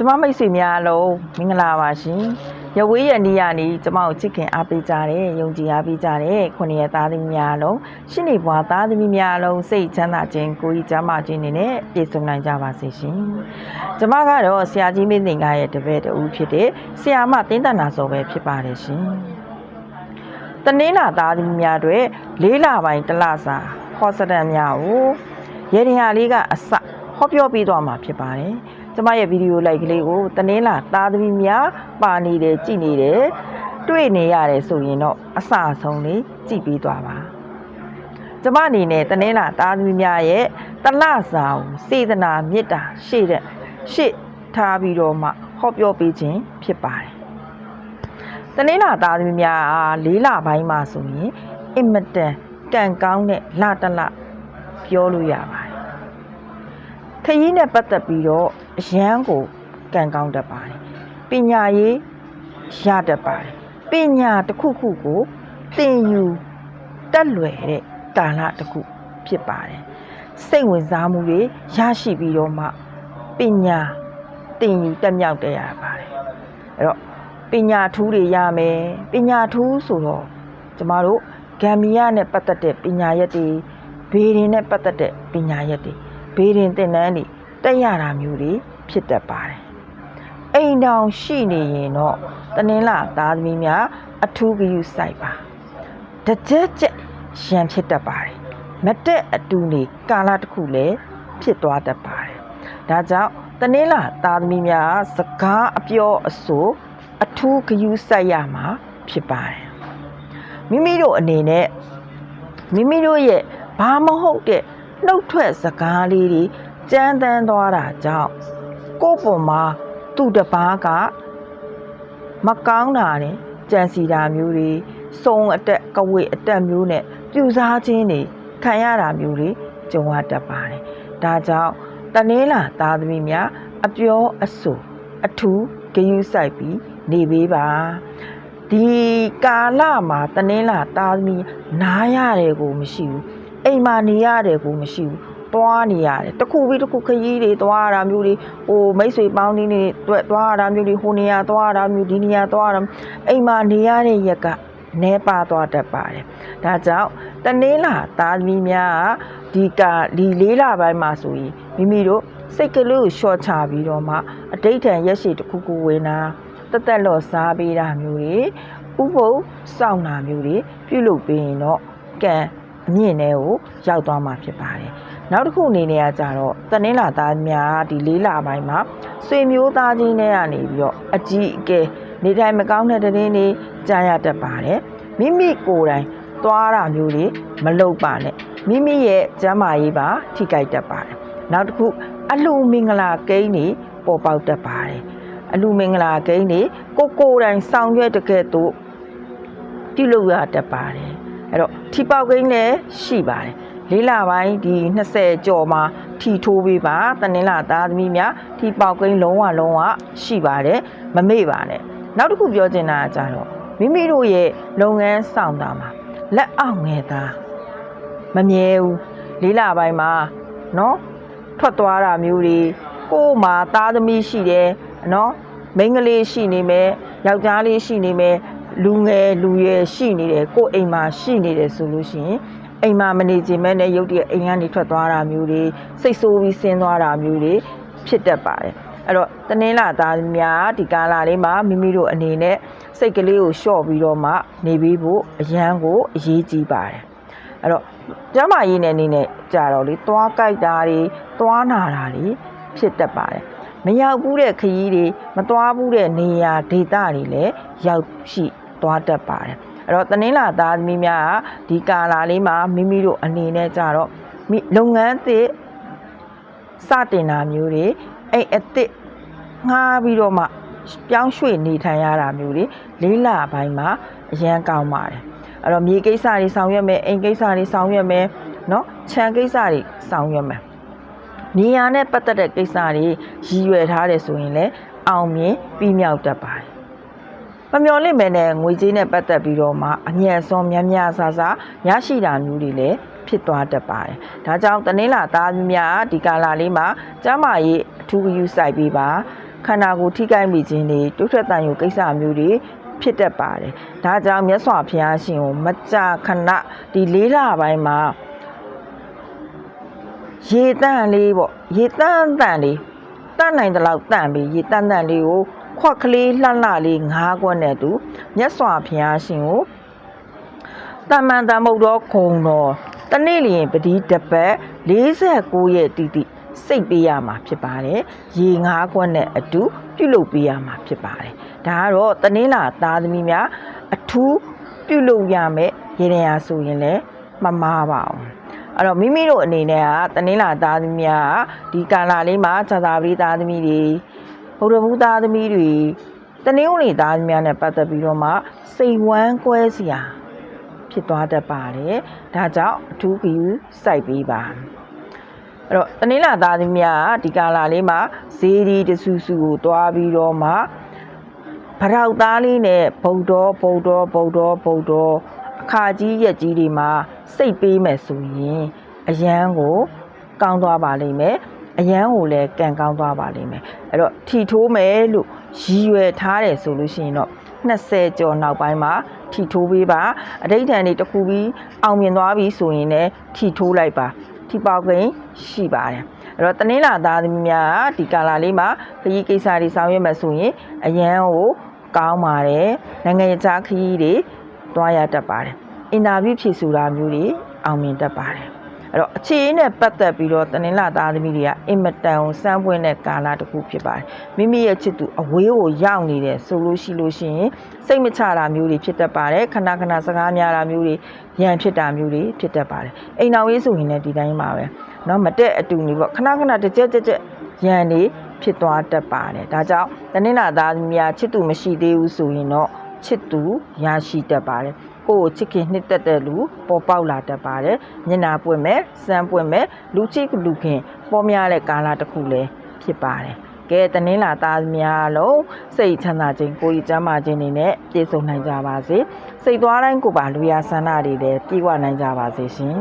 ကျမမိတ်ဆွေများအလုံးမင်္ဂလာပါရှင်ရဝေးရနီးရနီးကျမကိုချစ်ခင်အားပေးကြတဲ့ယုံကြည်အားပေးကြတဲ့ခုနှစ်ရက်သားသမီးများအလုံးရှင်းနေဘွားသားသမီးများအလုံးစိတ်ချမ်းသာခြင်းကိုယ်ကြီးကျမ်းမာခြင်းတွေနဲ့ပြည့်စုံနိုင်ကြပါစေရှင်ကျမကတော့ဆရာကြီးမင်းသင်္ကားရဲ့တပည့်တူဖြစ်တဲ့ဆရာမတင်းတန်နာစောပဲဖြစ်ပါတယ်ရှင်တနင်္လာသားသမီးများတွေလေးလပိုင်းတစ်လစာဟောစတန်များကိုရေဒီယာလေးကအစဟောပြောပေးသွားမှာဖြစ်ပါတယ် ကျမရဲ့ဗီဒီယိုလိုက်ကလေးကိုတနင်္လာသားသမီးများပါနေတယ်ကြည်နေတယ်တွေ့နေရတယ်ဆိုရင်တော့အစအဆုံးလေးကြည်ပြီးသွားပါကျမအနေနဲ့တနင်္လာသားသမီးများရဲ့တလစာကိုစေတနာမေတ္တာရှေ့တဲ့ရှေ့ထားပြီးတော့မှဟောပြောပေးခြင်းဖြစ်ပါတယ်။တနင်္လာသားသမီးများအားလေးလပိုင်းမှာဆိုရင်အင်မတန်ကံကောင်းတဲ့လတလပြောလို့ရပါတယ်။ ခရီးနဲ့ပတ်သက်ပြီးတော့အရန်ကိုကံကောင်းတတ်ပါတယ်။ပညာရေးရတတ်ပါတယ်။ပညာတစ်ခုခုကိုသင်ယူတက်လွယ်တဲ့ကာလတစ်ခုဖြစ်ပါတယ်စိတ်ဝင်စားမှုတွေရရှိပြီးတော့မှပညာသင်ယူတက်မြောက်တဲ့ရပါတယ်အဲ့တော့ပညာထူးတွေရမယ်ပညာထူးဆိုတော့ကျမတို့ဂမ်ဘီယာနဲ့ပတ်သက်တဲ့ပညာရက်တွေဘေးရင်နဲ့ပတ်သက်တဲ့ပညာရက်တွေ ဘေးရင်သင်တန်းတွေတက်ရတာမျိုးတွေဖြစ်တတ်ပါတယ်အိမ်တောင်ရှိနေရင်တော့တနင်္လာသားသမီးများအထူးဂရုစိုက်ပါတကြက်ကြက်ရံဖြစ်တတ်ပါတယ်မတက်အတူနေကာလတစ်ခုလည်းဖြစ်သွားတတ်ပါတယ်ဒါကြောင့်တနင်္လာသားသမီးများစကားအပြောအဆိုအထူးဂရုစိုက်ရမှာဖြစ်ပါတယ်မိမိတို့အနေနဲ့မိမိတို့ရဲ့ဘာမဟုတ်တဲ့ နှုတ်ထွက်စကားလေးတွေကြမ်းတမ်းသွားတာကြောင့်ကိုယ့်ပေါ်မှာသူ့တစ်ပါးကမကောင်းတာနဲ့ကြံစီတာမျိုးတွေစုံအတက်ကဝေအတက်မျိုးနဲ့ပြူစားခြင်းတွေခံရတာမျိုးတွေကြုံရတတ်ပါတယ်။ဒါကြောင့်တနင်္လာသားသမီးများအပြောအဆိုအထူးဂရုစိုက်ပြီးနေပေးပါ။ဒီကာလမှာတနင်္လာသားသမီးနားရတယ်ကိုမရှိဘူး။ အိမ်မှာနေရတယ်ကိုမရှိဘူး။တွားနေရတယ်တစ်ခုပြီးတစ်ခုခရီးတွေတွားရတာမျိုးတွေဟိုမိတ်ဆွေပေါင်းသင်းတွေတွေ့တွားရတာမျိုးတွေဟိုနေရာတွားရတာမျိုးဒီနေရာတွားရတာအိမ်မှာနေရတဲ့ရက်ကနဲပါသွားတတ်ပါတယ်ဒါကြောင့်တနင်္လာသားသမီးများကဒီကဒီလေးလပိုင်းမှာဆိုရင်မိမိတို့စိတ်ကလေးကိုလျှော့ချပြီးတော့မှအတိတ်ထံရက်ရှိတစ်ခုခုဝင်တာတက်တက်လော့စားပေးတာမျိုးတွေဥပုပ်စောင့်တာမျိုးတွေပြုလုပ်ပေးရင်တော့ကံအ မြင့်တဲ့ကိုရောက်သွားမှာဖြစ်ပါတယ်နောက်တစ်ခုအနေနဲ့ကကြတော့တနင်္လာသားများဒီလေးလပိုင်းမှာဆွေမျိုးသားချင်းတွေကနေပြီးတော့အကြီးအကဲနေတိုင်းမကောင်းတဲ့တဲ့င်းတွေကြားရတတ်ပါတယ်မိမိကိုယ်တိုင်သွားတာမျိုးတွေမလုပ်ပါနဲ့မိမိရဲ့ကျန်းမာရေးပါထိခိုက်တတ်ပါတယ်နောက်တစ်ခုအလှမင်္ဂလာကိန်းတွေပေါ်ပေါက်တတ်ပါတယ်အလှမင်္ဂလာကိန်းတွေကိုကိုယ်တိုင်ဆောင်ရွက်တကယ်တော့ပြုလုပ်ရတတ်ပါတယ် အဲ့တော့ထီပေါက်ကိန်းလည်းရှိပါတယ်လေးလပိုင်းဒီ20ကျော်မှာထီထိုးပေးပါတနင်္လာသားသမီးများထီပေါက်ကိန်းလုံးဝလုံးဝရှိပါတယ်မမေ့ပါနဲ့နောက်တစ်ခုပြောချင်တာကကြတော့မိမိတို့ရဲ့လုပ်ငန်းဆောင်တာမှာလက်အောက်ငယ်သားမမြဲဘူးလေးလပိုင်းမှာเนาะထွက်သွားတာမျိုးတွေကိုယ်မှာသားသမီးရှိတယ်เนาะမိန်းကလေးရှိနေမယ်ယောက်ျားလေးရှိနေမယ် လူငယ်လူရွယ်ရှိနေတယ်ကိုယ်အိမ်မှာရှိနေတယ်ဆိုလို့ရှိရင်အိမ်မှာမနေချင်မဲနဲ့ရုတ်တရက်အိမ်ကနေထွက်သွားတာမျိုးတွေစိတ်ဆိုးပြီးဆင်းသွားတာမျိုးတွေဖြစ်တတ်ပါတယ်အဲ့တော့တနင်္လာသားများဒီကာလလေးမှာမိမိတို့အနေနဲ့စိတ်ကလေးကိုလျှော့ပြီးတော့မှနေပြီးဖို့အရန်ကိုအရေးကြီးပါတယ်အဲ့တော့ကျမကြီးနဲ့အနေနဲ့ကြာတော့လေသွားကြိုက်တာတွေသွားနာတာတွေဖြစ်တတ်ပါတယ် မရောက်ဘူးတဲ့ခရီးတွေမသွားဘူးတဲ့နေရာဒေသတွေလည်းရောက်ရှိသွားတတ်ပါတယ်အဲ့တော့တနင်္လာသားသမီးများကဒီကာလာလေးမှာမိမိတို့အနေနဲ့ကြတော့မိလုပ်ငန်းသစ်စတင်တာမျိုးတွေအဲ့အစ်စ်ငှားပြီးတော့မှပြောင်းရွှေ့နေထိုင်ရတာမျိုးတွေလေးလပိုင်းမှာအရန်ကောင်းပါတယ်အဲ့တော့မြေကိစ္စတွေဆောင်ရွက်မယ်အိမ်ကိစ္စတွေဆောင်ရွက်မယ်เนาะခြံကိစ္စတွေဆောင်ရွက်မယ် နေရာနဲ့ပတ်သက်တဲ့ကိစ္စတွေရည်ရွယ်ထားတယ်ဆိုရင်လည်းအောင်မြင်ပြီးမြောက်တတ်ပါတယ်မမျော်လင့်မဲနဲ့ငွေကြေးနဲ့ပတ်သက်ပြီးတော့မှအမြတ်ဆုံးများများဆဆရရှိတာမျိုးတွေလည်းဖြစ်သွားတတ်ပါတယ်။ဒါကြောင့်တနင်္လာသားများဒီကာလလေးမှာကျမရေးအထူးဂရုစိုက်ပေးပါခန္ဓာကိုယ်ထိခိုက်မိခြင်းတွေတိုးထွက်တန်ရုံကိစ္စမျိုးတွေဖြစ်တတ်ပါတယ်ဒါကြောင့်မြတ်စွာဘုရားရှင်ကိုမကြာခဏဒီလေးလပိုင်းမှာ ရေတန့်လေးပေါ့ရေတန့်တန့်လေးတန့်နိုင်တဲ့လောက်တန့်ပြီးရေတန့်တန့်လေးကိုခွက်ကလေးလှလှလေးငါးခွက်နဲ့တူမြတ်စွာဘုရားရှင်ကိုတမန်တမုတ်တော်ခုံတော်တနေ့လျင်ပတိတပတ်49ရက်တိတိစိတ်ပေးရမှာဖြစ်ပါတယ်ရေငါးခွက်နဲ့အတူပြုလုပ်ပေးရမှာဖြစ်ပါတယ်ဒါကတော့တနင်္လာသားသမီးများအထူးပြုလုပ်ရမယ်ရေရရာဆိုရင်လည်းမမားပါဘူး အဲ့တော့မိမိတို့အနေနဲ့ကတနင်္လာသားသမီးများကဒီကာလာလေးမှာဇာတာပတိသားသမီးတွေဘုရားဘူးသားသမီးတွေတနင်္ဂနွေသားသမီးများနဲ့ပတ်သက်ပြီးတော့မှစိတ်ဝမ်းကွဲစရာဖြစ်သွားတတ်ပါတယ်ဒါကြောင့်အထူးဂရုစိုက်ပေးပါအဲ့တော့တနင်္လာသားသမီးများကဒီကာလာလေးမှာဇေဒီတဆူဆူကိုတွားပြီးတော့မှဗရောက်သားလေးနဲ့ဗုဒ္ဓဗုဒ္ဓဗုဒ္ဓဗုဒ္ဓ အခါကြီးရက်ကြီးတွေမှာစိတ်ပေးမယ်ဆိုရင်အယမ်းကိုကောင်းသွားပါလိမ့်မယ်အယမ်းကိုလည်းကံကောင်းသွားပါလိမ့်မယ်အဲ့တော့ထီထိုးမယ်လို့ရည်ရွယ်ထားတယ်ဆိုလို့ရှိရင်တော့20ကျော်နောက်ပိုင်းမှာထီထိုးပေးပါအဋိဋ္ဌံတွေတစ်ခုပြီးအောင်မြင်သွားပြီဆိုရင်လည်းထီထိုးလိုက်ပါထီပေါက်ခင်ရှိပါတယ်အဲ့တော့တနင်္လာသားသမီးများကဒီကာလာလေးမှာခရီးကိစ္စတွေဆောင်ရွက်မယ်ဆိုရင်အရန်ကိုကောင်းပါတယ်နိုင်ငံခြားခရီးတွေ တွားရတတ်ပါတယ်အင်တာဗျူးဖြေဆိုတာမျိုးတွေအောင်မြင်တတ်ပါတယ်အဲ့တော့အခြေအနေနဲ့ပတ်သက်ပြီးတော့တနင်္လာသားသမီးတွေကအင်မတန်ကိုစမ်းပွင့်တဲ့ကာလတစ်ခုဖြစ်ပါတယ်မိမိရဲ့ချစ်သူအဝေးကိုရောက်နေတယ်ဆိုလို့ရှိလို့ရှိရင်စိတ်မချတာမျိုးတွေဖြစ်တတ်ပါတယ်ခဏခဏစကားများတာမျိုးတွေရန်ဖြစ်တာမျိုးတွေဖြစ်တတ်ပါတယ်အိမ်တော်ရေးဆိုရင်လည်းဒီတိုင်းပါပဲเนาะမတက်အတူနေပေါ့ခဏခဏတစ်ကြက်ကြက်ကြက်ရန်နေဖြစ်သွားတတ်ပါတယ်ဒါကြောင့်တနင်္လာသားသမီးများချစ်သူမရှိသေးဘူးဆိုရင်တော့ ချစ်သူရရှိတတ်ပါတယ်ကိုယ့်ကိုချစ်ခင်နှစ်သက်တဲ့လူပေါ်ပေါက်လာတတ်ပါတယ်မျက်နာပွင့်မဲ့စမ်းပွင့်မဲ့လူချစ်လူခင်ပေါ်များတဲ့ကာလတစ်ခုလည်းဖြစ်ပါတယ်ကဲတနင်္လာသားများလုံးစိတ်ချမ်းသာခြင်းကိုယ်ရည်ကျမ်းမာခြင်းတွေနဲ့ပြည့်စုံနိုင်ကြပါစေစိတ်သွားတိုင်းကိုယ်ပါလူရဆန္ဒတွေလည်းပြည့်ဝနိုင်ကြပါစေရှင်